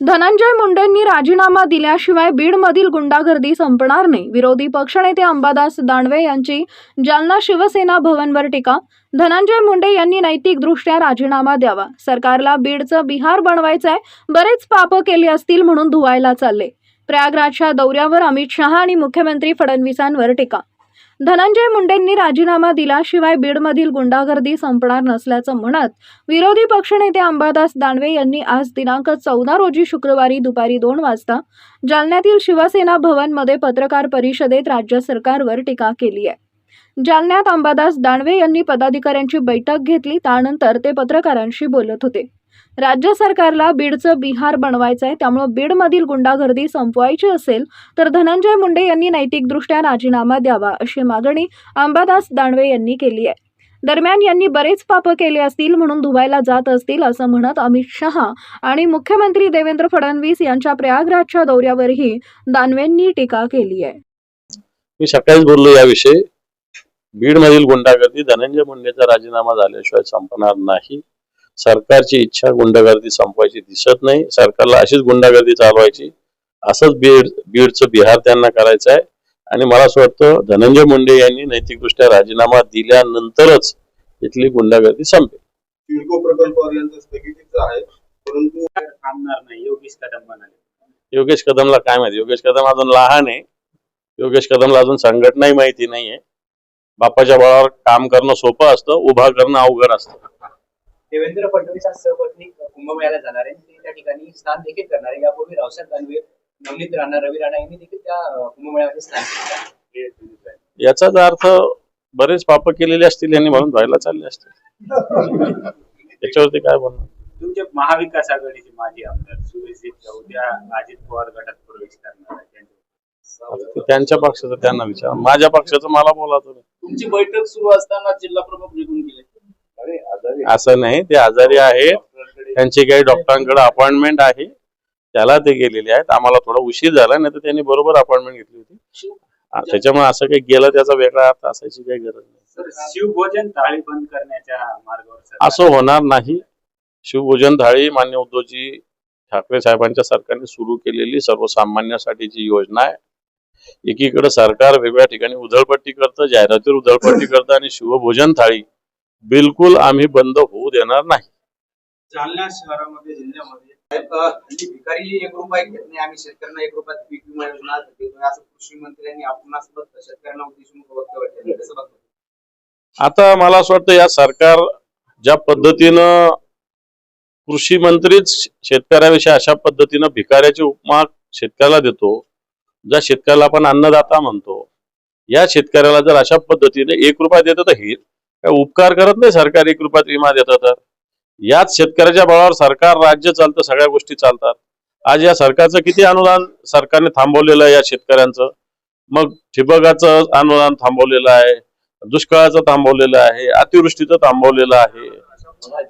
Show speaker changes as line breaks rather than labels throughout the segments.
धनंजय मुंडेंनी राजीनामा दिल्याशिवाय बीडमधील गुंडागर्दी संपणार नाही. विरोधी पक्षनेते अंबादास दानवे यांची जालना शिवसेना भवनवर टीका. धनंजय मुंडे यांनी नैतिकदृष्ट्या राजीनामा द्यावा. सरकारला बीडचं बिहार बनवायचंय. बरेच पापं केली असतील म्हणून धुवायला चालले. प्रयागराजच्या दौऱ्यावर अमित शहा आणि मुख्यमंत्री फडणवीसांवर टीका. धनंजय मुंडेंनी राजीनामा दिल्याशिवाय बीडमधील गुंडागर्दी संपणार नसल्याचं म्हणत विरोधी पक्षनेते अंबादास दानवे यांनी आज दिनांक चौदा रोजी शुक्रवारी दुपारी दोन वाजता जालन्यातील शिवसेना भवनमध्ये पत्रकार परिषदेत राज्य सरकारवर टीका केली आहे. जालन्यात अंबादास दानवे यांनी पदाधिकाऱ्यांची बैठक घेतली त्यानंतर ते पत्रकारांशी बोलत होते. राज्य सरकारला बीडचं बिहार बनवायचं आहे त्यामुळे बीडमधील गुंडागर्दी संपवायची असेल तर धनंजय मुंडे यांनी नैतिकदृष्ट्या राजीनामा द्यावा अशी मागणी अंबादास दानवे यांनी केली आहे. दरम्यान यांनी बरेच पापं केले असतील म्हणून धुवायला जात असतील असं म्हणत अमित शहा आणि मुख्यमंत्री देवेंद्र फडणवीस यांच्या प्रयागराजच्या दौऱ्यावरही दानवेंनी टीका केली आहे.
मी सकाळीच बोललो याविषयी. बीडमधील गुंडागर्दी धनंजय मुंडेचा राजीनामा झाल्याशिवाय संपणार नाही. सरकारची इच्छा गुंडागर्दी संपवायची दिसत नाही. सरकारला अशीच गुंडागर्दी चालवायची. असंच बीड बीडचं बिहार त्यांना करायचं आहे. आणि मला असं वाटतं धनंजय मुंडे यांनी नैतिकदृष्ट्या राजीनामा दिल्यानंतरच इथली गुंडागर्दी संपेल.
सिडको प्रकल्पापर्यंत स्थगितीचा आहे परंतु
थांबणार नाही योगेश कदम म्हणाले.
योगेश कदमला काय माहिती? योगेश कदम अजून लहान आहे. योगेश कदमला अजून संघटनाही माहिती नाहीये. बापाच्या बळावर काम करणं सोपं असतं उभा करणं अवघड असतं.
देवेंद्र फडणवीस आज सहपत्नी कुंभमेळ्याला जाणार आहे. ते त्या ठिकाणी स्नान देखील करणार आहे. यापूर्वी रावसाहेब दानवे नवनीत राणा रवी राणा यांनी देखील त्या कुंभमेळ्यामध्ये स्नान केलं आहे.
याचाच अर्थ बरेच पाप केलेले असतील यांनी म्हणून व्हायला चालले असतील. याच्यावरती काय बोलणार?
तुमचे महाविकास आघाडीचे माजी आमदार सुरेश उद्या अजित पवार गटात प्रवेश करणार आहे. त्यांच्या-
पक्षाचं त्यांना विचार. माझ्या पक्षाचं मला बोला तुम्ही
तुमची बैठक सुरू असताना जिल्हा प्रमुख निघून गेले.
असं नाही ते आजारी आहेत. त्यांची काही डॉक्टरांकडे अपॉइंटमेंट आहे. त्याला ते गेलेले आहेत. आम्हाला थोडा उशीर झाला नाही तर त्यांनी बरोबर अपॉइंटमेंट घेतली होती. त्याच्यामुळे असं काही गेलं त्याचा वेगळा अर्थ असायची काही गरज नाही.
शिवभोजन थाळी बंद करण्याच्या मार्गावर
असं होणार नाही. शिवभोजन थाळी मान्य उद्धवजी ठाकरे साहेबांच्या सरकारने सुरू केलेली सर्वसामान्यांसाठीची योजना आहे एकीकडे सरकार वेगवेगळ्या ठिकाणी उधळपट्टी करतं जाहिरातीवर उधळपट्टी करतं आणि शिवभोजन थाळी बिलकुल आम्ही बंद होऊ देणार नाही.
जालना शहरामध्ये जिल्ह्यामध्ये हल्ली भिकारी एक रुपया घेत नाही. आम्ही शेतकऱ्यांना एक रुपयात पीक विमा योजना देतोय. असं कृषी मंत्र्यांनी आपण शेतकऱ्यांना उद्देशून वक्तव्य केलं कसं बघतो?
आता मला असं वाटतं या सरकार ज्या पद्धतीनं कृषी मंत्रीच शेतकऱ्याविषयी अशा पद्धतीनं भिकाऱ्याची उपमा शेतकऱ्याला देतो ज्या शेतकऱ्याला आपण अन्नदाता म्हणतो या शेतकऱ्याला जर अशा पद्धतीने एक रुपया देतं तर हे काय उपकार करत नाही सरकार एक रुपयात विमा देतं तर? याच शेतकऱ्याच्या बळावर सरकार राज्य चालतं सगळ्या गोष्टी चालतात. आज या सरकारचं किती अनुदान सरकारने थांबवलेलं आहे या शेतकऱ्यांचं? मग ठिबकाचं अनुदान थांबवलेलं आहे दुष्काळाचं थांबवलेलं आहे अतिवृष्टीचं थांबवलेलं आहे.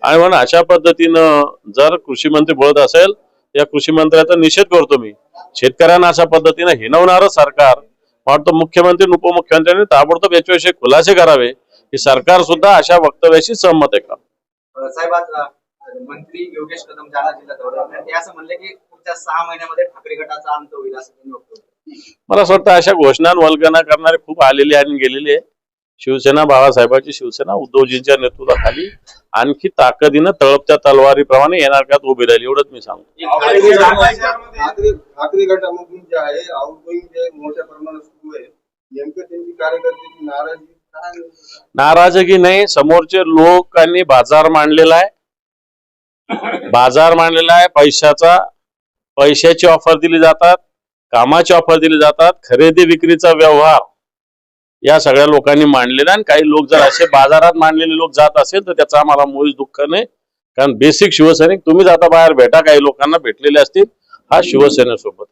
आणि म्हणून अशा पद्धतीनं जर कृषी मंत्री बोलत असेल या कृषी मंत्र्याचा निषेध करतो मी. शेतकऱ्यांना अशा पद्धतीनं हिनवणारं सरकार वाटतं मुख्यमंत्री उपमुख्यमंत्र्यांनी ताबडतोब याच्याविषयी खुलासे करावे. की सरकार सुद्धा अशा वक्तव्याशी सहमत आहे का
साहेब मंत्री योगेश कदम जालना जिल्ह्यात दौऱ्यावर. ते असं म्हणले की पुढच्या सहा महिन्यामध्ये ठाकरे गटाचा अंत होईल असं त्यांनी वक्तव्य केलं.
मला असं वाटतं अशा घोषणा वल्गना करणारे खूप आलेले आणि गेलेले. शिवसेना बाळासाहेबांची शिवसेना उद्धवजींच्या नेतृत्वाखाली आणखी ताकदीनं तळपत्या तलवारीप्रमाणे येणार काळात उभी राहील एवढंच मी सांगतो
ठाकरे ठाकरे ठाकरे गटामधून जे आहे आउटगोईंग जे मोठ्या प्रमाणात सुरू आहे नेमकं त्यांची कार्यकर्त्यांची नाराजी
नाराजगी नाही समोरचे लोकांनी बाजार मांडलेला आहे. बाजार मांडलेला आहे पैशाचा पैशाची ऑफर दिली जातात कामाची ऑफर दिली जातात खरेदी विक्रीचा व्यवहार. या सगळ्या लोकांनी मांडलेला आहे आणि काही लोक जर असे बाजारात मांडलेले लोक जात असेल तर त्याचा आम्हाला मुळीच दुःख नाही. कारण बेसिक शिवसैनिक तुम्ही जाता बाहेर भेटा काही लोकांना भेटलेले असतील हा शिवसेनेसोबत.